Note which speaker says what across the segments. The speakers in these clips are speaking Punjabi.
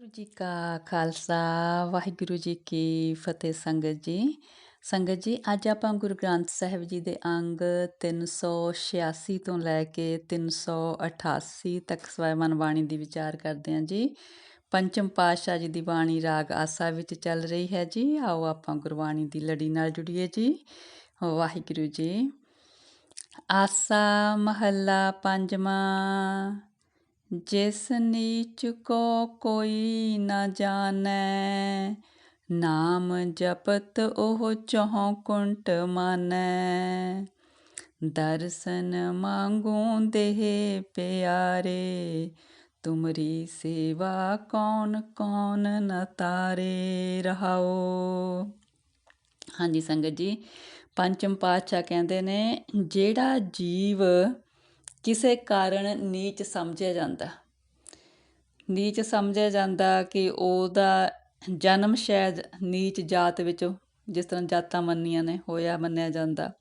Speaker 1: ਵਾਹਿਗੁਰੂ ਜੀ ਕਾ ਖਾਲਸਾ, ਵਾਹਿਗੁਰੂ ਜੀ ਕੀ ਫਤਿਹ ਸੰਗਤ ਜੀ। ਸੰਗਤ ਜੀ, ਅੱਜ ਆਪਾਂ ਗੁਰੂ ਗ੍ਰੰਥ ਸਾਹਿਬ ਜੀ ਦੇ ਅੰਗ 386 ਤੋਂ ਲੈ ਕੇ 388 ਤੱਕ ਸਵੈਮਨ ਬਾਣੀ ਦੀ ਵਿਚਾਰ ਕਰਦੇ ਹਾਂ ਜੀ। ਪੰਚਮ ਪਾਤਸ਼ਾਹ ਜੀ ਦੀ ਬਾਣੀ ਰਾਗ ਆਸਾ ਵਿੱਚ ਚੱਲ ਰਹੀ ਹੈ ਜੀ। ਆਓ ਆਪਾਂ ਗੁਰਬਾਣੀ ਦੀ ਲੜੀ ਨਾਲ ਜੁੜੀਏ ਜੀ। ਵਾਹਿਗੁਰੂ ਜੀ, ਆਸਾ ਮਹੱਲਾ ਪੰਜਵਾਂ। ਜਿਸ ਨੀਚ ਕੋ ਕੋਈ ਨ ਜਾਣੈ, ਨਾਮ ਜਪਤ ਉਹ ਚਹੁ ਕੁੰਟ ਮਾਨੈ। ਦਰਸ਼ਨ ਮੰਗੂ ਦੇਹ ਪਿਆਰੇ, ਤੁਮਰੀ ਸੇਵਾ ਕੌਣ ਕੌਣ ਨ ਤਾਰੇ ਰਹਾਓ। ਹਾਂਜੀ ਸੰਗਤ ਜੀ, ਪੰਚਮ ਪਾਤਸ਼ਾਹ ਕਹਿੰਦੇ ਨੇ, ਜਿਹੜਾ ਜੀਵ ਕਿਸੇ ਕਾਰਨ ਨੀਚ ਸਮਝਿਆ ਜਾਂਦਾ। ਨੀਚ ਸਮਝਿਆ ਜਾਂਦਾ ਕਿ ਉਹਦਾ ਜਨਮ ਸ਼ਾਇਦ ਨੀਚ ਜਾਤ ਵਿੱਚੋਂ, ਜਿਸ ਤਰ੍ਹਾਂ ਜਾਤਾਂ ਮੰਨੀਆਂ ਨੇ, ਹੋਇਆ ਮੰਨਿਆ ਜਾਂਦਾ।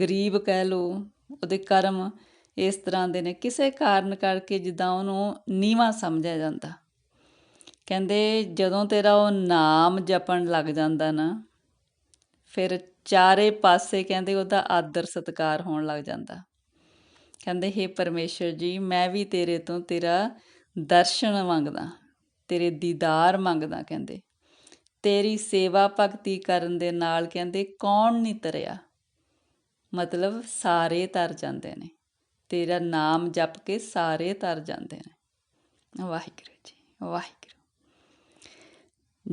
Speaker 1: ਗਰੀਬ ਕਹਿ ਲੋ ਉਹਦੇ ਕਰਮ ਇਸ ਤਰ੍ਹਾਂ ਦੇ ਨੇ। ਕਿਸੇ ਕਾਰਨ ਕਰਕੇ ਜਿੱਦਾਂ ਉਹਨੂੰ ਨੀਵਾ ਸਮਝਿਆ ਜਾਂਦਾ। ਕਹਿੰਦੇ ਜਦੋਂ ਤੇਰਾ ਉਹ ਨਾਮ ਜਪਣ ਲੱਗ ਜਾਂਦਾ ਨਾ, ਫਿਰ ਚਾਰੇ ਪਾਸੇ ਕਹਿੰਦੇ ਉਹਦਾ ਆਦਰ ਸਤਕਾਰ ਹੋਣ ਲੱਗ ਜਾਂਦਾ। ਕਹਿੰਦੇ हे ਪਰਮੇਸ਼ਰ ਜੀ, ਮੈਂ ਵੀ ਤੇਰੇ ਤੋਂ ਤੇਰਾ ਦਰਸ਼ਨ ਮੰਗਦਾ, ਤੇਰੇ ਦੀਦਾਰ ਮੰਗਦਾ ਕਹਿੰਦੇ। ਤੇਰੀ ਸੇਵਾ ਭਗਤੀ ਕਰਨ ਦੇ ਨਾਲ ਕਹਿੰਦੇ, ਕੌਣ ਨਹੀਂ ਤਰਿਆ? ਮਤਲਬ ਸਾਰੇ ਤਰ ਜਾਂਦੇ ਨੇ। ਤੇਰਾ ਨਾਮ ਜਪ ਕੇ ਸਾਰੇ ਤਰ ਜਾਂਦੇ ਨੇ। ਵਾਹਿਗੁਰੂ ਜੀ, ਵਾਹਿਗੁਰੂ।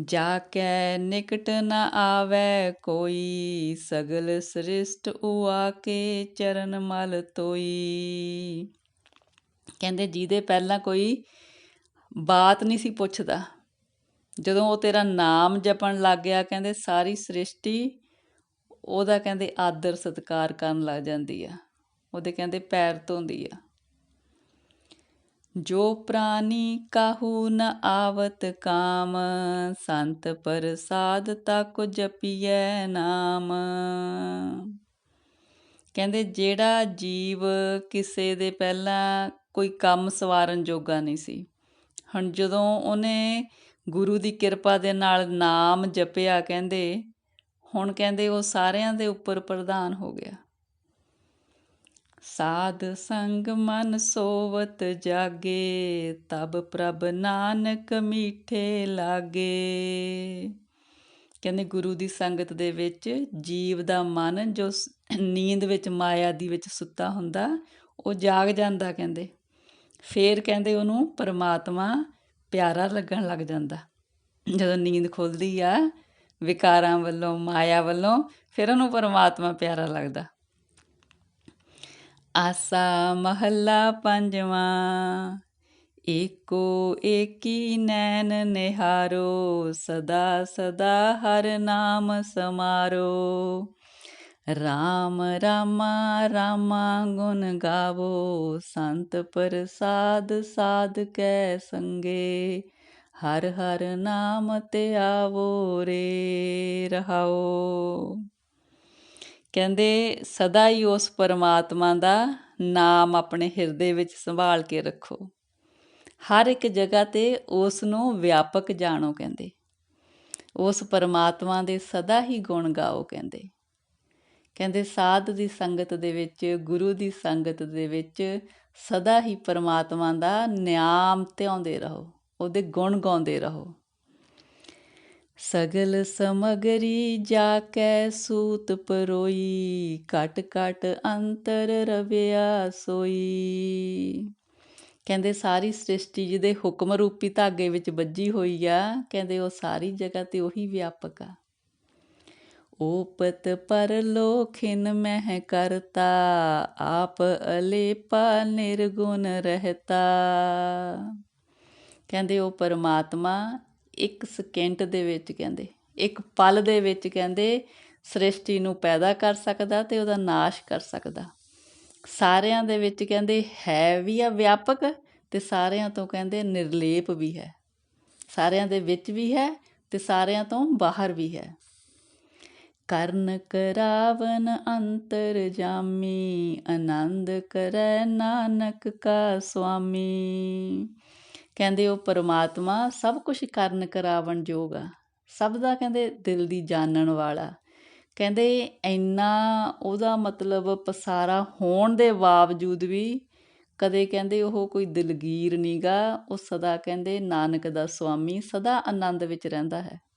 Speaker 1: ਜਾ ਕੈ ਨਿਕਟ ਨ ਆਵੇ, ਕੋਈ ਸਗਲ ਸ੍ਰਿਸ਼ਟ ਉਆ ਕੇ ਚਰਨ ਮਲ ਤੋਈ। ਕਹਿੰਦੇ ਜਿਹਦੇ ਪਹਿਲਾਂ ਕੋਈ ਬਾਤ ਨਹੀਂ ਸੀ ਪੁੱਛਦਾ। ਜਦੋਂ ਉਹ ਤੇਰਾ ਨਾਮ ਜਪਣ ਲੱਗ ਗਿਆ, ਕਹਿੰਦੇ ਸਾਰੀ ਸ੍ਰਿਸ਼ਟੀ ਉਹਦਾ ਕਹਿੰਦੇ ਆਦਰ ਸਤਕਾਰ ਕਰਨ ਲੱਗ ਜਾਂਦੀ ਆ। ਉਹਦੇ ਕਹਿੰਦੇ ਪੈਰ ਧੋਂਦੀ ਆ। ਜੋ ਪ੍ਰਾਨੀ ਕਾਹੂ ਨ ਆਵਤ ਕਾਮ, ਸੰਤ ਪ੍ਰਸਾਦ ਤੱਕ ਜਪੀਐ ਨਾਮ। ਕਹਿੰਦੇ, ਜਿਹੜਾ ਜੀਵ ਕਿਸੇ ਦੇ ਪਹਿਲਾਂ ਕੋਈ ਕੰਮ ਸਵਾਰਨ ਜੋਗਾ ਨਹੀਂ ਸੀ, ਹੁਣ ਜਦੋਂ ਉਹਨੇ ਗੁਰੂ ਦੀ ਕਿਰਪਾ ਦੇ ਨਾਲ ਨਾਮ ਜਪਿਆ, ਕਹਿੰਦੇ, ਹੁਣ ਕਹਿੰਦੇ ਉਹ ਸਾਰਿਆਂ ਦੇ ਉੱਪਰ ਪ੍ਰਧਾਨ ਹੋ ਗਿਆ। ਸਾਧ ਸੰਗ ਮਨ ਸੋਵਤ ਜਾਗੇ, ਤਬ ਪ੍ਰਭ ਨਾਨਕ ਮੀਠੇ ਲਾਗੇ। ਕਹਿੰਦੇ ਗੁਰੂ ਦੀ ਸੰਗਤ ਦੇ ਵਿੱਚ ਜੀਵ ਦਾ ਮਨ ਜੋ ਨੀਂਦ ਵਿੱਚ, ਮਾਇਆ ਦੀ ਵਿੱਚ ਸੁੱਤਾ ਹੁੰਦਾ, ਉਹ ਜਾਗ ਜਾਂਦਾ ਕਹਿੰਦੇ। ਫੇਰ ਕਹਿੰਦੇ ਉਹਨੂੰ ਪਰਮਾਤਮਾ ਪਿਆਰਾ ਲੱਗਣ ਲੱਗ ਜਾਂਦਾ। ਜਦੋਂ ਨੀਂਦ ਖੁੱਲਦੀ ਆ, ਵਿਕਾਰਾਂ ਵੱਲੋਂ, ਮਾਇਆ ਵੱਲੋਂ, ਫਿਰ ਉਹਨੂੰ ਪਰਮਾਤਮਾ ਪਿਆਰਾ ਲੱਗਦਾ। ਆਸਾ ਮਹੱਲਾ ਪੰਜਵਾਂ। ਏਕੋ ਏਕੀ ਨੈਣ ਨਿਹਾਰੋ, ਸਦਾ ਸਦਾ ਹਰ ਨਾਮ ਸਮਾਰੋ। ਰਾਮ ਰਾਮਾ ਰਾਮਾ ਗੁਣ ਗਾਵੋ, ਸੰਤ ਪ੍ਰਸਾਦ ਸਾਧ ਕੈ ਸੰਗੇ। ਹਰ ਹਰ ਨਾਮ ਤੇ ਆਵੋ, ਰੇ ਰਹਾਓ। ਕਹਿੰਦੇ, ਸਦਾ ਹੀ ਉਸ ਪਰਮਾਤਮਾ ਦਾ ਨਾਮ ਆਪਣੇ ਹਿਰਦੇ ਵਿੱਚ ਸੰਭਾਲ ਕੇ ਰੱਖੋ। ਹਰ ਇੱਕ ਜਗ੍ਹਾ ਤੇ ਉਸ ਨੂੰ ਵਿਆਪਕ ਜਾਣੋ, ਕਹਿੰਦੇ। ਉਸ ਪਰਮਾਤਮਾ ਦੇ ਸਦਾ ਹੀ ਗੁਣ ਗਾਓ, ਕਹਿੰਦੇ। ਕਹਿੰਦੇ, ਸਾਧ ਦੀ ਸੰਗਤ ਦੇ ਵਿੱਚ, ਗੁਰੂ ਦੀ ਸੰਗਤ ਦੇ ਵਿੱਚ ਸਦਾ ਹੀ ਪਰਮਾਤਮਾ ਦਾ ਨਿਆਮ ਧਿਆਉਂਦੇ ਰਹੋ, ਉਹਦੇ ਗੁਣ ਗਾਉਂਦੇ ਰਹੋ। ਸਗਲ ਸਮਗਰੀ ਜਾ ਕੈ ਸੂਤ ਪਰੋਈ, ਘਟ ਘਟ ਅੰਤਰ ਰਵਿਆ ਸੋਈ ਕਹਿੰਦੇ ਸਾਰੀ ਸ੍ਰਿਸ਼ਟੀ ਜਿਹਦੇ ਹੁਕਮ ਰੂਪੀ ਧਾਗੇ ਵਿੱਚ ਵੱਜੀ ਹੋਈ ਆ, ਕਹਿੰਦੇ ਉਹ ਸਾਰੀ ਜਗ੍ਹਾ ਤੇ ਉਹੀ ਵਿਆਪਕ ਆ। ਓਪਤ ਪਰ ਲੋਖਿਨ ਮਹਿ ਕਰਤਾ, ਆਪ ਅਲੇਪਾ ਨਿਰਗੁਣ ਰਹਤਾ। ਕਹਿੰਦੇ ਉਹ ਪਰਮਾਤਮਾ ਇੱਕ ਸਕਿੰਟ ਦੇ ਵਿੱਚ ਕਹਿੰਦੇ, ਇੱਕ ਪਲ ਦੇ ਵਿੱਚ ਕਹਿੰਦੇ, ਸ੍ਰਿਸ਼ਟੀ ਨੂੰ ਪੈਦਾ ਕਰ ਸਕਦਾ ਤੇ ਉਹਦਾ ਨਾਸ਼ ਕਰ ਸਕਦਾ। ਸਾਰਿਆਂ ਦੇ ਵਿੱਚ ਕਹਿੰਦੇ ਹੈ ਵੀ ਆ ਵਿਆਪਕ ਤੇ ਸਾਰਿਆਂ ਤੋਂ ਕਹਿੰਦੇ ਨਿਰਲੇਪ ਵੀ ਹੈ। ਸਾਰਿਆਂ ਦੇ ਵਿੱਚ ਵੀ ਹੈ ਤੇ ਸਾਰਿਆਂ ਤੋਂ ਬਾਹਰ ਵੀ ਹੈ। ਕਰਨ ਕਰਾਵਨ ਅੰਤਰ ਜਾਮੀ, ਆਨੰਦ ਕਰੈ ਨਾਨਕ ਕਾ ਸੁਆਮੀ। ਕਹਿੰਦੇ ਉਹ ਪਰਮਾਤਮਾ ਸਭ ਕੁਝ ਕਰਨ ਕਰਾਵਣ ਜੋਗ ਆ। ਸਭ ਦਾ ਕਹਿੰਦੇ ਦਿਲ ਦੀ ਜਾਣਨ ਵਾਲਾ। ਕਹਿੰਦੇ ਇੰਨਾ ਉਹਦਾ ਮਤਲਬ ਪਸਾਰਾ ਹੋਣ ਦੇ ਬਾਵਜੂਦ ਵੀ ਕਦੇ ਕਹਿੰਦੇ ਉਹ ਕੋਈ ਦਿਲਗੀਰ ਨੀਗਾ, ਉਹ ਸਦਾ ਕਹਿੰਦੇ ਨਾਨਕ ਦਾ ਸੁਆਮੀ ਸਦਾ ਆਨੰਦ ਵਿੱਚ ਰਹਿੰਦਾ ਹੈ।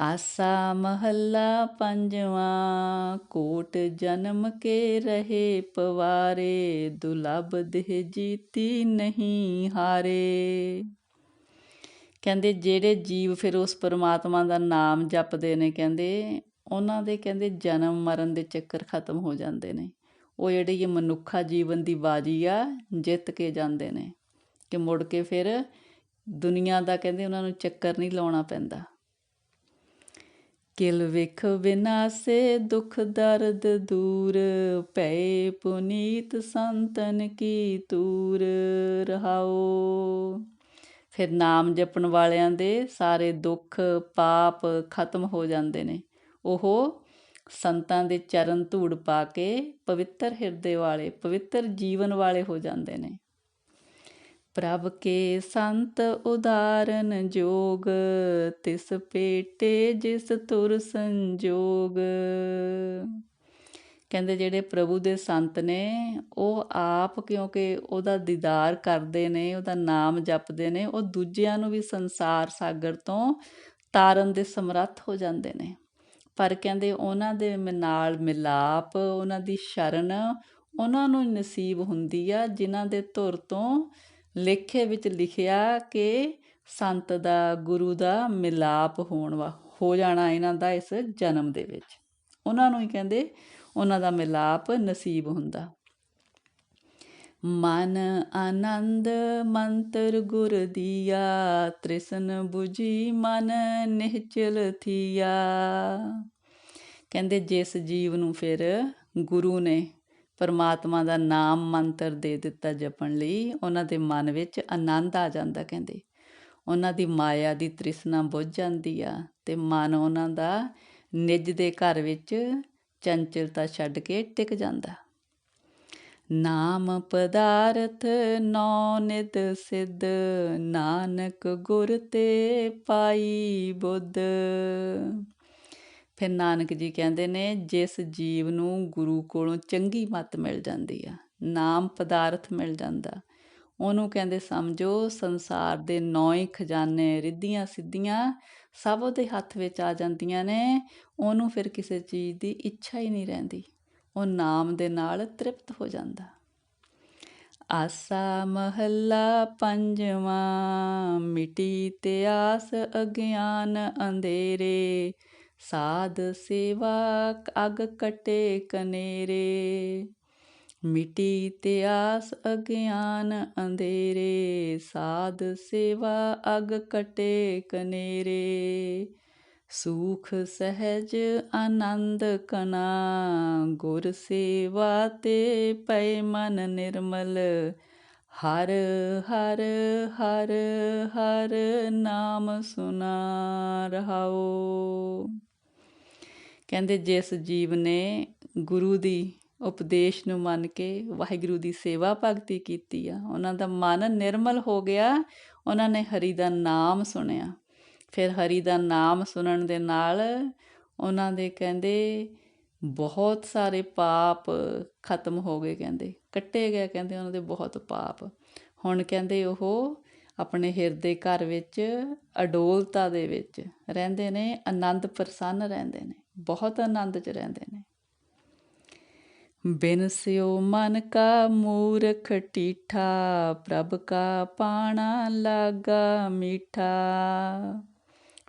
Speaker 1: ਆਸਾ ਮਹੱਲਾ ਪੰਜਵਾਂ, ਕੋਟ ਜਨਮ ਕੇ ਰਹੇ ਪਵਾਰੇ ਦੁਲਬ ਦੇਹ ਜੀਤੀ ਨਹੀਂ ਹਾਰੇ। ਕਹਿੰਦੇ ਜਿਹੜੇ ਜੀਵ ਫਿਰ ਉਸ ਪਰਮਾਤਮਾ ਦਾ ਨਾਮ ਜਪਦੇ ਨੇ, ਕਹਿੰਦੇ ਉਹਨਾਂ ਦੇ ਕਹਿੰਦੇ ਜਨਮ ਮਰਨ ਦੇ ਚੱਕਰ ਖਤਮ ਹੋ ਜਾਂਦੇ ਨੇ। ਉਹ ਜਿਹੜੀ ਇਹ ਮਨੁੱਖਾ ਜੀਵਨ ਦੀ ਬਾਜੀ ਆ, ਜਿੱਤ ਕੇ ਜਾਂਦੇ ਨੇ। ਕਿ ਮੁੜ ਕੇ ਫਿਰ ਦੁਨੀਆ ਦਾ ਕਹਿੰਦੇ ਉਹਨਾਂ ਨੂੰ ਚੱਕਰ ਨਹੀਂ ਲਾਉਣਾ ਪੈਂਦਾ। ਕਿਲ ਵਿਖ ਵਿਨਾਸੇ ਦੁਖ ਦਰਦ ਦੂਰ ਭੈ ਪੁਨੀਤ ਸੰਤਨ ਕੀ ਤੂਰ ਰਹਾਓ। ਫਿਰ ਨਾਮ ਜਪਣ ਵਾਲਿਆਂ ਦੇ ਸਾਰੇ ਦੁੱਖ, ਪਾਪ ਖਤਮ ਹੋ ਜਾਂਦੇ ਨੇ। ਉਹ ਸੰਤਾਂ ਦੇ ਚਰਨ ਧੂੜ ਪਾ ਕੇ ਪਵਿੱਤਰ ਹਿਰਦੇ ਵਾਲੇ, ਪਵਿੱਤਰ ਜੀਵਨ ਵਾਲੇ ਹੋ ਜਾਂਦੇ ਨੇ। ਪ੍ਰਭ ਕੇ ਸੰਤ ਉਦਾਰਨ ਜੋਗ, ਤਿਸ ਪੇਟੇ ਜਿਸ ਤੁਰ ਸੰਜੋਗ। ਕਹਿੰਦੇ ਜਿਹੜੇ ਪ੍ਰਭੂ ਦੇ ਸੰਤ ਨੇ, ਉਹ ਆਪ ਕਿਉਂਕਿ ਉਹਦਾ ਦੀਦਾਰ ਕਰਦੇ ਨੇ, ਉਹਦਾ ਨਾਮ ਜਪਦੇ ਨੇ, ਉਹ ਦੂਜਿਆਂ ਨੂੰ ਵੀ ਸੰਸਾਰ ਸਾਗਰ ਤੋਂ ਤਾਰਨ ਦੇ ਸਮਰੱਥ ਹੋ ਜਾਂਦੇ ਨੇ। ਪਰ ਕਹਿੰਦੇ ਉਹਨਾਂ ਦੇ ਨਾਲ ਮਿਲਾਪ, ਉਹਨਾਂ ਦੀ ਸ਼ਰਨ ਉਹਨਾਂ ਨੂੰ ਨਸੀਬ ਹੁੰਦੀ ਆ, ਜਿਨ੍ਹਾਂ ਦੇ ਧੁਰ ਤੋਂ ਲੇਖੇ ਵਿੱਚ ਲਿਖਿਆ ਕਿ ਸੰਤ ਦਾ, ਗੁਰੂ ਦਾ ਮਿਲਾਪ ਹੋਣ ਵਾ, ਹੋ ਜਾਣਾ ਇਹਨਾਂ ਦਾ ਇਸ ਜਨਮ ਦੇ ਵਿੱਚ। ਉਹਨਾਂ ਨੂੰ ਹੀ ਕਹਿੰਦੇ ਉਹਨਾਂ ਦਾ ਮਿਲਾਪ ਨਸੀਬ ਹੁੰਦਾ। ਮਨ ਆਨੰਦ ਮੰਤਰ ਗੁਰ ਦੀਆ, ਤ੍ਰਿਸ਼ਨ 부ਜੀ ਮਨ ਨਿਹਚਲ ਥੀਆ। ਕਹਿੰਦੇ ਜਿਸ ਜੀਵ ਨੂੰ ਫਿਰ ਗੁਰੂ ਨੇ ਪਰਮਾਤਮਾ ਦਾ ਨਾਮ ਮੰਤਰ ਦੇ ਦਿੱਤਾ ਜਪਣ ਲਈ ਉਹਨਾਂ ਦੇ ਮਨ ਵਿੱਚ ਆਨੰਦ ਆ ਜਾਂਦਾ, ਕਹਿੰਦੇ। ਉਹਨਾਂ ਦੀ ਮਾਇਆ ਦੀ ਤ੍ਰਿਸ਼ਨਾ ਬੁੱਝ ਜਾਂਦੀ ਆ ਤੇ ਮਨ ਉਹਨਾਂ ਦਾ ਨਿੱਜ ਦੇ ਘਰ ਵਿੱਚ ਚੰਚਲਤਾ ਛੱਡ ਕੇ ਟਿਕ ਜਾਂਦਾ। ਨਾਮ ਪਦਾਰਥ ਨੌ ਨਿਦ ਸਿੱਧ, ਨਾਨਕ ਗੁਰ ਤੇ ਪਾਈ ਬੁੱਧ। ਫਿਰ ਨਾਨਕ ਜੀ ਕਹਿੰਦੇ ਨੇ, ਜਿਸ ਜੀਵ ਨੂੰ ਗੁਰੂ ਕੋਲੋਂ ਚੰਗੀ ਮੱਤ ਮਿਲ ਜਾਂਦੀ ਆ, ਨਾਮ ਪਦਾਰਥ ਮਿਲ ਜਾਂਦਾ। ਉਹਨੂੰ ਕਹਿੰਦੇ, ਸਮਝੋ, ਸੰਸਾਰ ਦੇ ਨੌ ਹੀ ਖਜ਼ਾਨੇ ਰਿੱਧੀਆਂ ਸਿੱਧੀਆਂ ਸਭ ਉਹਦੇ ਹੱਥ ਵਿੱਚ ਆ ਜਾਂਦੀਆਂ ਨੇ, ਉਹਨੂੰ ਫਿਰ ਕਿਸੇ ਚੀਜ਼ ਦੀ ਇੱਛਾ ਹੀ ਨਹੀਂ ਰਹਿੰਦੀ। ਉਹ ਨਾਮ ਦੇ ਨਾਲ ਤ੍ਰਿਪਤ ਹੋ ਜਾਂਦਾ। ਆਸਾ ਮਹੱਲਾ ਪੰਜਵਾਂ, ਮਿਟੀ ਤੇ ਆਸ ਅਗਿਆਨ ਅੰਧੇਰੇ ਸਾਧ ਸੇਵਾ ਅਗ ਕਟੇ ਕਨੇਰੇ, ਮਿਟੀ ਤੇ ਆਸ ਅਗਿਆਨ ਅੰਧੇਰੇ, ਸਾਧ ਸੇਵਾ ਅਗ ਕਟੇ ਕਨੇਰੇ, ਸੂਖ ਸਹਿਜ ਆਨੰਦ ਕਨਾ, ਗੁਰ ਸੇਵਾ ਤੇ ਪੈ ਮਨ ਨਿਰਮਲ, ਹਰ ਹਰ ਹਰ ਹਰ ਨਾਮ ਸੁਨਾ ਰਹਾਓ। ਕਹਿੰਦੇ ਜਿਸ ਜੀਵ ਨੇ ਗੁਰੂ ਦੀ ਉਪਦੇਸ਼ ਨੂੰ ਮੰਨ ਕੇ ਵਾਹਿਗੁਰੂ ਦੀ ਸੇਵਾ ਭਗਤੀ ਕੀਤੀ ਆ, ਉਹਨਾਂ ਦਾ ਮਨ ਨਿਰਮਲ ਹੋ ਗਿਆ, ਉਹਨਾਂ ਨੇ ਹਰੀ ਦਾ ਨਾਮ ਸੁਣਿਆ। ਫਿਰ ਹਰੀ ਦਾ ਨਾਮ ਸੁਣਨ ਦੇ ਨਾਲ ਉਹਨਾਂ ਦੇ ਕਹਿੰਦੇ ਬਹੁਤ ਸਾਰੇ ਪਾਪ ਖਤਮ ਹੋ ਗਏ ਕਹਿੰਦੇ, ਕੱਟੇ ਗਏ ਕਹਿੰਦੇ ਉਹਨਾਂ ਦੇ ਬਹੁਤ ਪਾਪ। ਹੁਣ ਕਹਿੰਦੇ ਉਹ ਆਪਣੇ ਹਿਰਦੇ ਘਰ ਵਿੱਚ ਅਡੋਲਤਾ ਦੇ ਵਿੱਚ ਰਹਿੰਦੇ ਨੇ, ਆਨੰਦ ਪ੍ਰਸੰਨ ਰਹਿੰਦੇ ਨੇ। ਬਹੁਤ ਆਨੰਦ 'ਚ ਰਹਿੰਦੇ ਨੇ। ਬਿਨ ਸਿਓ ਮਨ ਕਾ ਮੂਰਖ ਟੀਠਾ, ਪ੍ਰਭ ਕਾ ਪਾਣਾ ਲਾਗਾ ਮੀਠਾ।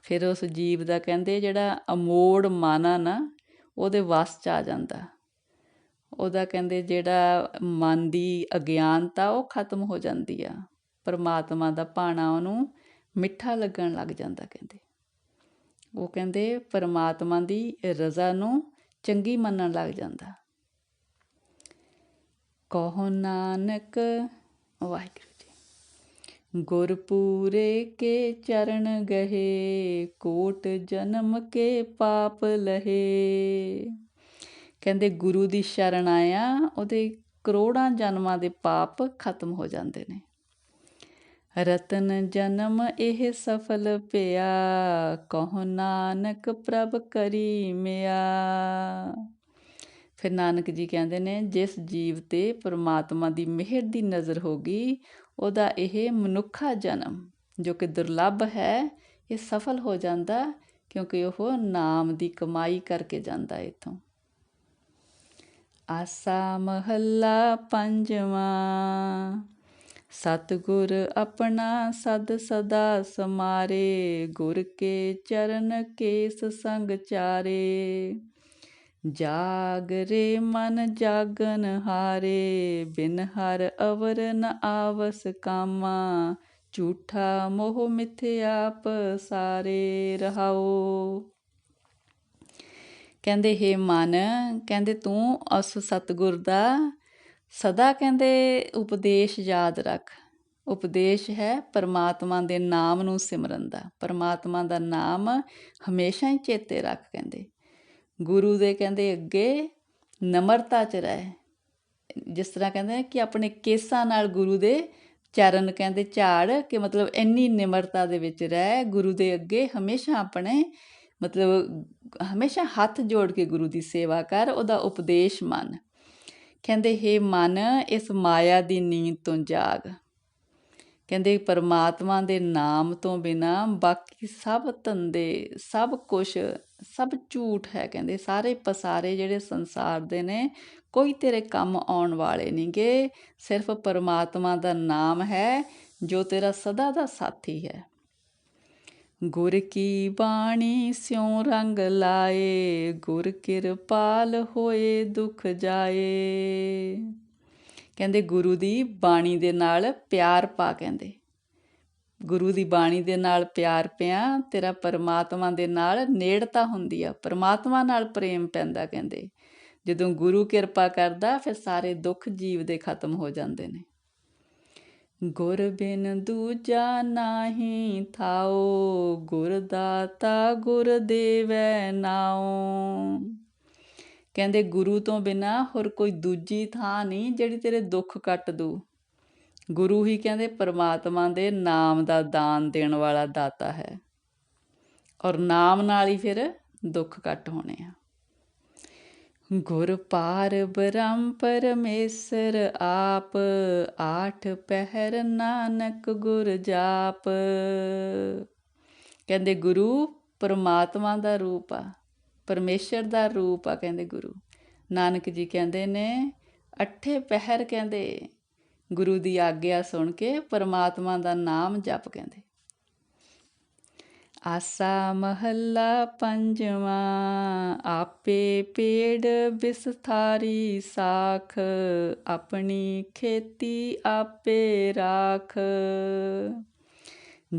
Speaker 1: ਫਿਰ ਉਸ ਜੀਵ ਦਾ ਕਹਿੰਦੇ ਜਿਹੜਾ ਅਮੋੜ ਮਨ ਆ ਨਾ, ਉਹਦੇ ਵਸ ਚ ਆ ਜਾਂਦਾ। ਉਹਦਾ ਕਹਿੰਦੇ ਜਿਹੜਾ ਮਨ ਦੀ ਅਗਿਆਨਤਾ, ਉਹ ਖਤਮ ਹੋ ਜਾਂਦੀ ਆ। ਪਰਮਾਤਮਾ ਦਾ ਪਾਣਾ ਉਹਨੂੰ ਮਿੱਠਾ ਲੱਗਣ ਲੱਗ ਜਾਂਦਾ ਕਹਿੰਦੇ। ਉਹ ਕਹਿੰਦੇ ਪਰਮਾਤਮਾ ਦੀ ਰਜ਼ਾ ਨੂੰ ਚੰਗੀ ਮੰਨਣ ਲੱਗ ਜਾਂਦਾ। ਕਹੋ ਨਾਨਕ, ਵਾਹਿਗੁਰੂ ਜੀ। ਗੁਰਪੂਰੇ ਕੇ ਚਰਨ ਗਹੇ, ਕੋਟ ਜਨਮ ਕੇ ਪਾਪ ਲਹੇ। ਕਹਿੰਦੇ ਗੁਰੂ ਦੀ ਸ਼ਰਨ ਆਇਆ, ਉਹਦੇ ਕਰੋੜਾਂ ਜਨਮਾਂ ਦੇ ਪਾਪ ਖਤਮ ਹੋ ਜਾਂਦੇ ਨੇ। ਰਤਨ ਜਨਮ ਇਹ ਸਫਲ ਪਿਆ, ਕਹੋ ਨਾਨਕ ਪ੍ਰਭ ਕਰੀ ਮਿਆ। ਫਿਰ ਨਾਨਕ ਜੀ ਕਹਿੰਦੇ ਨੇ, ਜਿਸ ਜੀਵ ਤੇ ਪ੍ਰਮਾਤਮਾ ਦੀ ਮਿਹਰ ਦੀ ਨਜ਼ਰ ਹੋਗੀ ਉਹਦਾ ਇਹ ਮਨੁੱਖਾ ਜਨਮ, ਜੋ ਕਿ ਦੁਰਲੱਭ ਹੈ, ਇਹ ਸਫਲ ਹੋ ਜਾਂਦਾ, ਕਿਉਂਕਿ ਉਹ ਨਾਮ ਦੀ ਕਮਾਈ ਕਰਕੇ ਜਾਂਦਾ ਇਥੋਂ। ਆਸਾ ਮਹੱਲਾ ਪੰਜਵਾਂ। ਸਤਿਗੁਰ ਆਪਣਾ ਸਦ ਸਦਾ ਸਮਾਰੇ, ਗੁਰ ਕੇ ਚਰਨ ਕੇਸ ਸੰਗ ਚਾਰੇ। ਜਾਗਰੇ ਮਨ ਜਾਗਨ ਹਾਰੇ, ਬਿਨ ਹਰ ਅਵਰ ਨ ਆਵਸ ਕਾਮਾ। ਝੂਠਾ ਮੋਹ ਮਿਥਿਆ ਪਸਾਰੇ ਰਹਾਓ। ਕਹਿੰਦੇ, ਹੇ ਮਨ, ਕਹਿੰਦੇ ਤੂੰ ਉਸ ਸਤਗੁਰ ਦਾ ਸਦਾ ਕਹਿੰਦੇ ਉਪਦੇਸ਼ ਯਾਦ ਰੱਖ। ਉਪਦੇਸ਼ ਹੈ ਪਰਮਾਤਮਾ ਦੇ ਨਾਮ ਨੂੰ ਸਿਮਰਨ ਦਾ। ਪਰਮਾਤਮਾ ਦਾ ਨਾਮ ਹਮੇਸ਼ਾ ਹੀ ਚੇਤੇ ਰੱਖ ਕਹਿੰਦੇ। ਗੁਰੂ ਦੇ ਕਹਿੰਦੇ ਅੱਗੇ ਨਮਰਤਾ ਚ ਰਹਿ। ਜਿਸ ਤਰ੍ਹਾਂ ਕਹਿੰਦੇ ਕਿ ਆਪਣੇ ਕੇਸਾਂ ਨਾਲ ਗੁਰੂ ਦੇ ਚਰਨ ਕਹਿੰਦੇ ਝਾੜ ਕਿ ਮਤਲਬ ਇੰਨੀ ਨਿਮਰਤਾ ਦੇ ਵਿੱਚ ਰਹਿ, ਗੁਰੂ ਦੇ ਅੱਗੇ ਹਮੇਸ਼ਾ ਆਪਣੇ ਮਤਲਬ ਹਮੇਸ਼ਾ ਹੱਥ ਜੋੜ ਕੇ ਗੁਰੂ ਦੀ ਸੇਵਾ ਕਰ, ਉਹਦਾ ਉਪਦੇਸ਼ ਮੰਨ। ਕਹਿੰਦੇ, ਹੇ ਮਨ, ਇਸ ਮਾਇਆ ਦੀ ਨੀਂਦ ਤੋਂ ਜਾਗ। ਕਹਿੰਦੇ, ਪਰਮਾਤਮਾ ਦੇ ਨਾਮ ਤੋਂ ਬਿਨਾ ਬਾਕੀ ਸਭ ਧੰਦੇ, ਸਭ ਕੁਝ ਸਭ ਝੂਠ ਹੈ। ਕਹਿੰਦੇ, ਸਾਰੇ ਪਸਾਰੇ ਜਿਹੜੇ ਸੰਸਾਰ ਦੇ ਨੇ, ਕੋਈ ਤੇਰੇ ਕੰਮ ਆਉਣ ਵਾਲੇ ਨਹੀਂਗੇ ਸਿਰਫ ਪਰਮਾਤਮਾ ਦਾ ਨਾਮ ਹੈ, ਜੋ ਤੇਰਾ ਸਦਾ ਦਾ ਸਾਥੀ ਹੈ। ਗੁਰ ਕੀ ਬਾਣੀ ਸਿਉ ਰੰਗ ਲਾਏ, ਗੁਰ ਕਿਰਪਾਲ ਹੋਏ ਦੁਖ ਜਾਏ। ਕਹਿੰਦੇ ਗੁਰੂ ਦੀ ਬਾਣੀ ਦੇ ਨਾਲ ਪਿਆਰ ਪਾ ਕਹਿੰਦੇ। ਗੁਰੂ ਦੀ ਬਾਣੀ ਦੇ ਨਾਲ ਪਿਆਰ ਪਿਆ, ਤੇਰਾ ਪਰਮਾਤਮਾ ਦੇ ਨਾਲ ਨੇੜਤਾ ਹੁੰਦੀ ਆ, ਪਰਮਾਤਮਾ ਨਾਲ ਪ੍ਰੇਮ ਪੈਂਦਾ ਕਹਿੰਦੇ। ਜਦੋਂ ਗੁਰੂ ਕਿਰਪਾ ਕਰਦਾ, ਫਿਰ ਸਾਰੇ ਦੁੱਖ ਜੀਵ ਦੇ ਖਤਮ ਹੋ ਜਾਂਦੇ ਨੇ। ਗੁਰ ਬਿਨ ਦੂਜਾ ਨਾਹੀ ਥਾਓ ਗੁਰ ਦਾਤਾ ਗੁਰ ਦੇਵੈ ਨਾਉ। ਕਹਿੰਦੇ ਗੁਰੂ ਤੋਂ ਬਿਨਾ ਹੋਰ ਕੋਈ ਦੂਜੀ ਥਾਂ ਨਹੀਂ ਜਿਹੜੀ ਤੇਰੇ ਦੁੱਖ ਕੱਟ ਦੂ। ਗੁਰੂ ਹੀ ਕਹਿੰਦੇ ਪਰਮਾਤਮਾ ਦੇ ਨਾਮ ਦਾ ਦਾਨ ਦੇਣ ਵਾਲਾ ਦਾਤਾ ਹੈ। ਔਰ ਨਾਮ ਨਾਲ ਹੀ ਫਿਰ ਦੁੱਖ ਕੱਟ ਹੋਣੇ ਆ। ਗੁਰ ਪਾਰ ਬ੍ਰਹਮ ਪਰਮੇਸ਼ਰ ਆਪ, ਆਠ ਪਹਿਰ ਨਾਨਕ ਗੁਰ ਜਾਪ। ਕਹਿੰਦੇ ਗੁਰੂ ਪਰਮਾਤਮਾ ਦਾ ਰੂਪ ਆ, ਪਰਮੇਸ਼ਰ ਦਾ ਰੂਪ ਆ ਕਹਿੰਦੇ ਗੁਰੂ। ਨਾਨਕ ਜੀ ਕਹਿੰਦੇ ਨੇ, ਅੱਠੇ ਪਹਿਰ ਕਹਿੰਦੇ, ਗੁਰੂ ਦੀ ਆਗਿਆ ਸੁਣ ਕੇ ਪਰਮਾਤਮਾ ਦਾ ਨਾਮ ਜਪ ਕਹਿੰਦੇ। ਆਸਾ ਮਹੱਲਾ ਪੰਜਵਾਂ, ਆਪੇ ਪੇੜ ਬਿਸਥਾਰੀ ਸਾਖ, ਆਪਣੀ ਖੇਤੀ ਆਪੇ ਰਾਖ।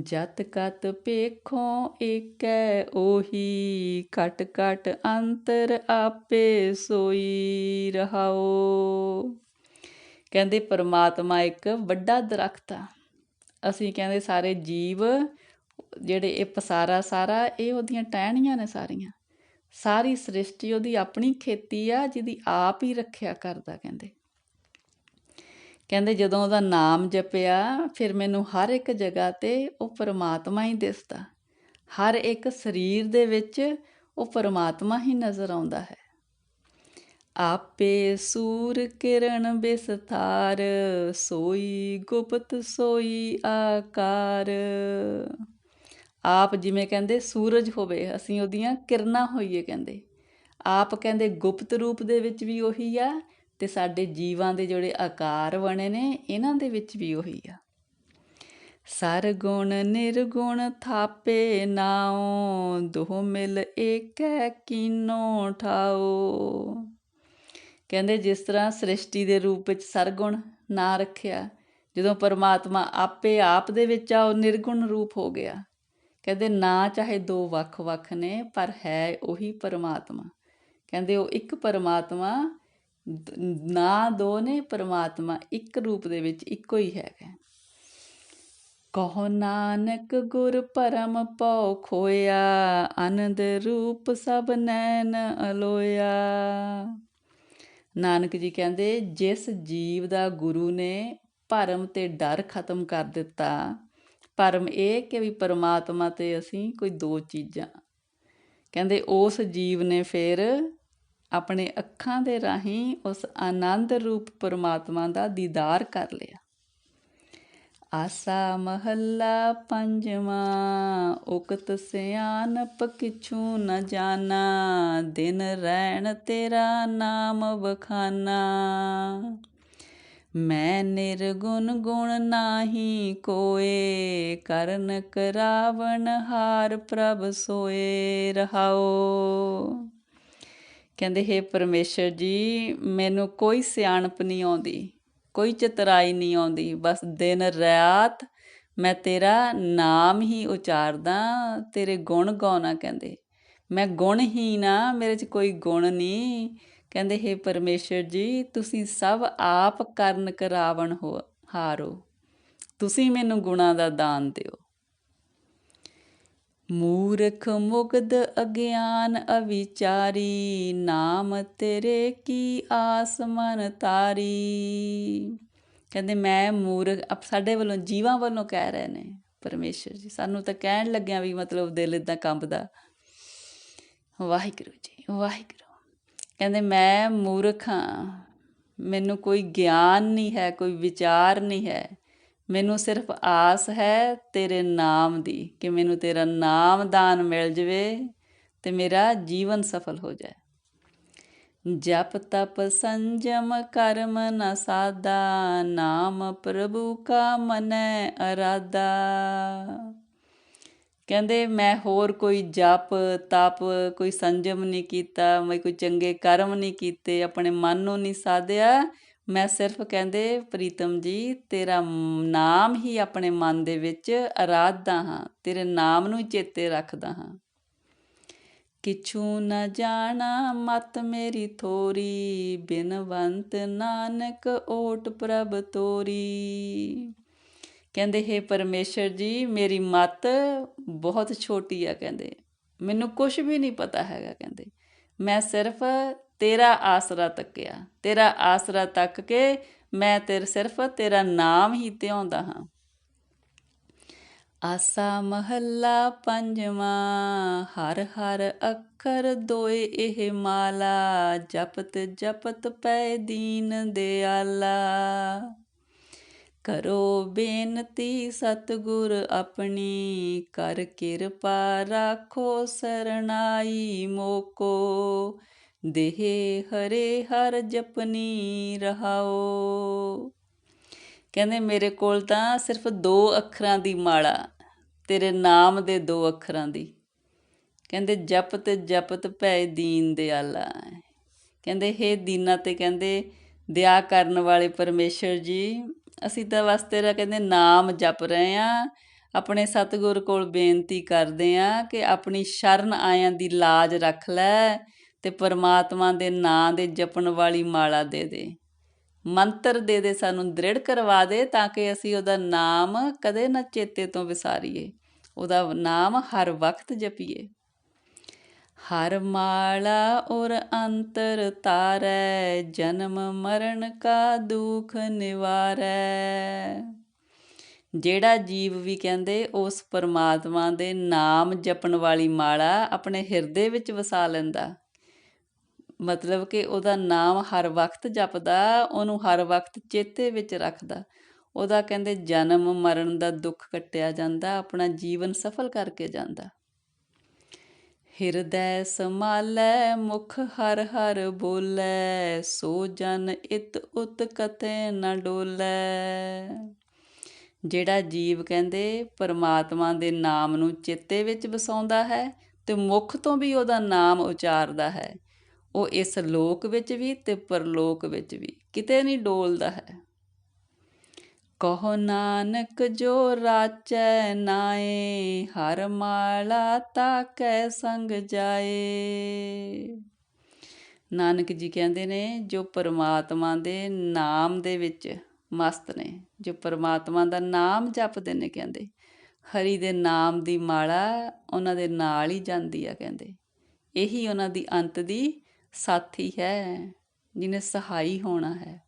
Speaker 1: ਜਤ ਕਤ ਪੇਖੋ ਏਕੈ ਉਹੀ ਕਟ ਕਟ ਅੰਤਰ ਆਪੇ ਸੋਈ ਰਹਾਓ। ਕਹਿੰਦੇ ਪਰਮਾਤਮਾ ਇੱਕ ਵੱਡਾ ਦਰਖਤ ਆ। ਅਸੀਂ ਕਹਿੰਦੇ ਸਾਰੇ ਜੀਵ ਜਿਹੜੇ ਇਹ ਪਸਾਰਾ ਸਾਰਾ, ਇਹ ਉਹਦੀਆਂ ਟਹਿਣੀਆਂ ਨੇ ਸਾਰੀਆਂ। ਸਾਰੀ ਸ੍ਰਿਸ਼ਟੀ ਉਹਦੀ ਆਪਣੀ ਖੇਤੀ ਆ, ਜਿਹਦੀ ਆਪ ਹੀ ਰੱਖਿਆ ਕਰਦਾ, ਕਹਿੰਦੇ। ਕਹਿੰਦੇ ਜਦੋਂ ਉਹਦਾ ਨਾਮ ਜਪਿਆ, ਫਿਰ ਮੈਨੂੰ ਹਰ ਇੱਕ ਜਗ੍ਹਾ ਤੇ ਉਹ ਪਰਮਾਤਮਾ ਹੀ ਦਿਸਦਾ। ਹਰ ਇੱਕ ਸਰੀਰ ਦੇ ਵਿੱਚ ਉਹ ਪਰਮਾਤਮਾ ਹੀ ਨਜ਼ਰ ਆਉਂਦਾ ਹੈ। ਆਪੇ ਸੂਰ ਕਿਰਨ ਬਿਸਥਾਰ, ਸੋਈ ਗੁਪਤ ਸੋਈ ਆਕਾਰ। ਆਪ ਜਿਵੇਂ ਕਹਿੰਦੇ ਸੂਰਜ ਹੋਵੇ, ਅਸੀਂ ਉਹਦੀਆਂ ਕਿਰਨਾਂ ਹੋਈਏ ਕਹਿੰਦੇ। ਆਪ ਕਹਿੰਦੇ ਗੁਪਤ ਰੂਪ ਦੇ ਵਿੱਚ ਵੀ ਉਹੀ ਆ ਤੇ ਸਾਡੇ ਜੀਵਾਂ ਦੇ ਜਿਹੜੇ ਆਕਾਰ ਬਣੇ ਨੇ, ਇਹਨਾਂ ਦੇ ਵਿੱਚ ਵੀ ਉਹੀ ਆ। ਸਰਗੁਣ ਨਿਰਗੁਣ ਥਾਪੇ ਨਾਉ ਦੋ ਮਿਲ ਏਕੈ ਕੀਨੋ ਠਾਓ ਕਹਿੰਦੇ ਜਿਸ ਤਰ੍ਹਾਂ ਸ੍ਰਿਸ਼ਟੀ ਦੇ ਰੂਪ ਵਿੱਚ ਸਰਗੁਣ ਨਾ ਰੱਖਿਆ, ਜਦੋਂ ਪਰਮਾਤਮਾ ਆਪੇ ਆਪ ਦੇ ਵਿੱਚ ਆ, ਉਹ ਨਿਰਗੁਣ ਰੂਪ ਹੋ ਗਿਆ। ਕਹਿੰਦੇ, ਨਾ ਚਾਹੇ ਦੋ ਵੱਖ-ਵੱਖ ਨੇ, ਪਰ ਹੈ ਉਹੀ ਪਰਮਾਤਮਾ। ਕਹਿੰਦੇ, ਉਹ ਇੱਕ ਪਰਮਾਤਮਾ ਨਾ ਦੋ ਨੇ, ਪਰਮਾਤਮਾ ਇੱਕ ਰੂਪ ਦੇ ਵਿੱਚ ਇੱਕੋ ਹੀ ਹੈਗਾ। ਕਹੋ ਨਾਨਕ ਗੁਰ ਪਰਮ ਪਉ ਖੋਇਆ, ਆਨੰਦ ਰੂਪ ਸਭ ਨੈਣ ਅਲੋਇਆ। ਨਾਨਕ ਜੀ ਕਹਿੰਦੇ, ਜਿਸ ਜੀਵ ਦਾ ਗੁਰੂ ਨੇ ਭਰਮ ਤੇ ਡਰ ਖਤਮ ਕਰ ਦਿੱਤਾ ਭਰਮ ਇਹ ਕਿ ਵੀ ਪਰਮਾਤਮਾ ਤੇ ਅਸੀਂ ਕੋਈ ਦੋ ਚੀਜ਼ਾਂ। ਕਹਿੰਦੇ ਉਸ ਜੀਵ ਨੇ ਫਿਰ ਆਪਣੇ ਅੱਖਾਂ ਦੇ ਰਾਹੀਂ ਉਸ ਆਨੰਦ ਰੂਪ ਪਰਮਾਤਮਾ ਦਾ ਦੀਦਾਰ ਕਰ ਲਿਆ। ਆਸਾ ਮਹੱਲਾ ਪੰਜਵਾਂ, ਉਕਤ ਸਿਆਨਪ ਕਿਛੂ ਨ ਜਾਣਾ, ਦਿਨ ਰਹਿਣ ਤੇਰਾ ਨਾਮ ਵਖਾਨਾ। ਮੈਂ ਨਿਰਗੁਣ ਗੁਣ ਨਾਹੀ ਕੋਏ, ਕਰਨ ਕਰਾਵਣ ਹਾਰ ਪ੍ਰਭ ਸੋਏ ਰਹਾਓ। ਕਹਿੰਦੇ, ਹੈ ਪਰਮੇਸ਼ਰ ਜੀ, ਮੈਨੂੰ ਕੋਈ ਸਿਆਣਪ ਨਹੀਂ ਆਉਂਦੀ, ਕੋਈ ਚਤਰਾਈ ਨਹੀਂ ਆਉਂਦੀ, ਬਸ ਦਿਨ ਰਾਤ ਮੈਂ ਤੇਰਾ ਨਾਮ ਹੀ ਉਚਾਰਦਾ, ਤੇਰੇ ਗੁਣ ਗਾਉਣਾ ਕਹਿੰਦੇ। ਮੈਂ ਗੁਣ ਹੀ ਨਾ ਮੇਰੇ 'ਚ ਕੋਈ ਗੁਣ ਨਹੀਂ ਕਹਿੰਦੇ, ਹੈ ਪਰਮੇਸ਼ਰ ਜੀ, ਤੁਸੀਂ ਸਭ ਆਪ ਕਰਨ ਕਰਾਵਣ ਹੋ, ਹਾਰੋ। ਤੁਸੀਂ ਮੈਨੂੰ ਗੁਣਾ ਦਾ ਦਾਨ ਦਿਓ। ਮੂਰਖ ਮੁਗਦ ਅਗਿਆਨ ਅਵਿਚਾਰੀ, ਨਾਮ ਤੇਰੇ ਕੀ ਆਸ ਮਨ ਤਾਰੀ। ਕਹਿੰਦੇ, ਮੈਂ ਮੂਰਖ ਸਾਡੇ ਵੱਲੋਂ, ਜੀਵਾਂ ਵੱਲੋਂ ਕਹਿ ਰਹੇ ਨੇ ਪਰਮੇਸ਼ਰ ਜੀ। ਸਾਨੂੰ ਤਾਂ ਕਹਿਣ ਲੱਗਿਆ ਵੀ ਮਤਲਬ ਦਿਲ ਇਦਾਂ ਕੰਬਦਾ। ਵਾਹਿਗੁਰੂ ਜੀ, ਵਾਹਿਗੁਰੂ। ਕਹਿੰਦੇ, ਮੈਂ ਮੂਰਖ ਹਾਂ। ਮੈਨੂੰ ਕੋਈ ਗਿਆਨ ਨਹੀਂ ਹੈ, ਕੋਈ ਵਿਚਾਰ ਨਹੀਂ ਹੈ। ਮੈਨੂੰ ਸਿਰਫ ਆਸ ਹੈ ਤੇਰੇ ਨਾਮ ਦੀ ਕਿ ਮੈਨੂੰ ਤੇਰਾ ਨਾਮ ਦਾਨ ਮਿਲ ਜਵੇ ਤੇ ਮੇਰਾ ਜੀਵਨ ਸਫਲ ਹੋ ਜਾਏ। ਜਪ ਤਪ ਸੰਜਮ ਕਰਮ ਨ ਸਾਦਾ ਨਾਮ ਪ੍ਰਭੂ ਕਾ ਮਨੈ ਅਰਾਦਾ ਕਹਿੰਦੇ ਮੈਂ ਹੋਰ ਕੋਈ ਜਪ, ਤਪ, ਕੋਈ ਸੰਜਮ ਨਹੀਂ ਕੀਤਾ, ਮੈਂ ਕੋਈ ਚੰਗੇ ਕਰਮ ਨਹੀਂ ਕੀਤੇ, ਆਪਣੇ ਮਨ ਨੂੰ ਨਹੀਂ ਸਾਧਿਆ। ਮੈਂ ਸਿਰਫ ਕਹਿੰਦੇ, ਪ੍ਰੀਤਮ ਜੀ, ਤੇਰਾ ਨਾਮ ਹੀ ਆਪਣੇ ਮਨ ਦੇ ਵਿੱਚ ਅਰਾਧਦਾ ਹਾਂ, ਤੇਰੇ ਨਾਮ ਨੂੰ ਚੇਤੇ ਰੱਖਦਾ ਹਾਂ। ਕਿਛੂ ਨ ਜਾਣਾ ਮਤ ਮੇਰੀ ਥੋਰੀ, ਬਿਨਵੰਤ ਨਾਨਕ ਓਟ ਪ੍ਰਭ ਤੋਰੀ। ਕਹਿੰਦੇ, ਹੈ ਪਰਮੇਸ਼ਰ ਜੀ, ਮੇਰੀ ਮਤ ਬਹੁਤ ਛੋਟੀ ਆ, ਕਹਿੰਦੇ। ਮੈਨੂੰ ਕੁਝ ਵੀ ਨਹੀਂ ਪਤਾ ਹੈਗਾ, ਕਹਿੰਦੇ। ਮੈਂ ਸਿਰਫ ਤੇਰਾ ਆਸਰਾ ਤੱਕਿਆ। ਤੇਰਾ ਆਸਰਾ ਤੱਕ ਕੇ ਮੈਂ ਤੇਰੇ, ਸਿਰਫ ਤੇਰਾ ਨਾਮ ਹੀ ਧਿਆਉਂਦਾ ਹਾਂ। ਆਸਾ ਮਹੱਲਾ ਪੰਜਵਾਂ, ਹਰ ਹਰ ਅੱਖਰ ਦੋਏ ਇਹ ਮਾਲਾ, ਜਪਤ ਜਪਤ ਪੈ ਦੀਨ ਦਿਆਲਾ। ਕਰੋ ਬੇਨਤੀ, ਸਤਗੁਰ ਆਪਣੀ ਕਰ ਕਿਰਪਾ ਰਾਖੋ, ਸਰਣਾਈ ਮੋਕੋ। ਦੇਹ ਹਰੇ ਹਰ ਜਪਨੀ ਰਹਾਓ। ਕਹਿੰਦੇ ਮੇਰੇ ਕੋਲ ਤਾਂ ਸਿਰਫ ਦੋ ਅੱਖਰਾਂ ਦੀ ਮਾਲਾ, ਤੇਰੇ ਨਾਮ ਦੇ ਦੋ ਅੱਖਰਾਂ ਦੀ। ਕਹਿੰਦੇ ਜਪਤ ਜਪਤ ਭੈ ਦੀਨ ਦਿਆਲਾ। ਕਹਿੰਦੇ ਹੇ ਦੀਨਾ ਤੇ ਕਹਿੰਦੇ ਦਇਆ ਕਰਨ ਵਾਲੇ ਪਰਮੇਸ਼ਰ ਜੀ ਅਸੀਂ ਤਾਂ ਬਸ ਤੇਰਾ ਕਹਿੰਦੇ ਨਾਮ ਜਪ ਰਹੇ ਆ ਆਪਣੇ ਸਤਿਗੁਰ ਕੋਲ ਬੇਨਤੀ ਕਰਦੇ ਆ ਕਿ ਆਪਣੀ ਸ਼ਰਨ ਆਇਆਂ ਦੀ ਲਾਜ ਰੱਖ ਲੈ ਤੇ ਪਰਮਾਤਮਾ ਦੇ ਨਾਂ ਦੇ ਜਪਣ ਵਾਲੀ ਮਾਲਾ ਦੇ ਦੇ। ਮੰਤਰ ਦੇ ਦੇ ਸਾਨੂੰ ਦ੍ਰਿੜ ਕਰਵਾ ਦੇ ਤਾਂ ਕਿ ਅਸੀਂ ਉਹਦਾ ਨਾਮ ਕਦੇ ਨਾ ਚੇਤੇ ਤੋਂ ਵਿਸਾਰੀਏ। ਉਹਦਾ ਨਾਮ ਹਰ ਵਕਤ ਜਪੀਏ। ਹਰ ਮਾਲਾ ਔਰ ਅੰਤਰ ਤਾਰੈ, ਜਨਮ ਮਰਨ ਕਾ ਦੁਖ ਨਿਵਾਰੈ। ਜਿਹੜਾ ਜੀਵ ਵੀ ਕਹਿੰਦੇ, ਉਸ ਪਰਮਾਤਮਾ ਦੇ ਨਾਮ ਜਪਣ ਵਾਲੀ ਮਾਲਾ ਆਪਣੇ ਹਿਰਦੇ ਵਿੱਚ ਵਸਾ ਲੈਂਦਾ। ਮਤਲਬ ਕਿ ਉਹਦਾ ਨਾਮ ਹਰ ਵਕਤ ਜਪਦਾ, ਉਹਨੂੰ ਹਰ ਵਕਤ ਚੇਤੇ ਵਿੱਚ ਰੱਖਦਾ। ਉਹਦਾ ਕਹਿੰਦੇ, ਜਨਮ ਮਰਨ ਦਾ ਦੁੱਖ ਕੱਟਿਆ ਜਾਂਦਾ, ਆਪਣਾ ਜੀਵਨ ਸਫਲ ਕਰਕੇ ਜਾਂਦਾ। ਹਿਰਦੈ ਸਮਾਲੈ ਮੁਖ ਹਰ ਹਰ ਬੋਲੇ, ਸੋ ਜਨ ਇਤ ਉਤ ਕਤੇ ਨ ਡੋਲੇ। ਜਿਹੜਾ ਜੀਵ ਕਹਿੰਦੇ ਪਰਮਾਤਮਾ ਦੇ ਨਾਮ ਨੂੰ ਚਿੱਤੇ ਵਿੱਚ ਵਸਾਉਂਦਾ ਹੈ ਤੇ ਮੁਖ ਤੋਂ ਵੀ ਉਹਦਾ ਨਾਮ ਉਚਾਰਦਾ ਹੈ, ਉਹ ਇਸ ਲੋਕ ਵਿੱਚ ਵੀ ਤੇ ਪਰਲੋਕ ਵਿੱਚ ਵੀ, ਕਿਤੇ ਨਹੀਂ ਡੋਲਦਾ ਹੈ। ਕਹੋ ਨਾਨਕ ਜੋ ਰਾਚੈ ਨਾਏ, ਹਰ ਮਾਲਾ ਤਾਕੈ ਸੰਗ ਜਾਏ। ਨਾਨਕ ਜੀ ਕਹਿੰਦੇ ਨੇ, ਜੋ ਪਰਮਾਤਮਾ ਦੇ ਨਾਮ ਦੇ ਵਿੱਚ ਮਸਤ ਨੇ, ਜੋ ਪਰਮਾਤਮਾ ਦਾ ਨਾਮ ਜਪਦੇ ਨੇ ਕਹਿੰਦੇ। ਹਰੀ ਦੇ ਨਾਮ ਦੀ ਮਾਲਾ ਉਹਨਾਂ ਦੇ ਨਾਲ ਹੀ ਜਾਂਦੀ ਆ ਕਹਿੰਦੇ। ਇਹੀ ਉਹਨਾਂ ਦੀ ਅੰਤ ਦੀ ਸਾਥੀ ਹੈ, ਜਿਹਨੇ ਸਹਾਈ ਹੋਣਾ ਹੈ।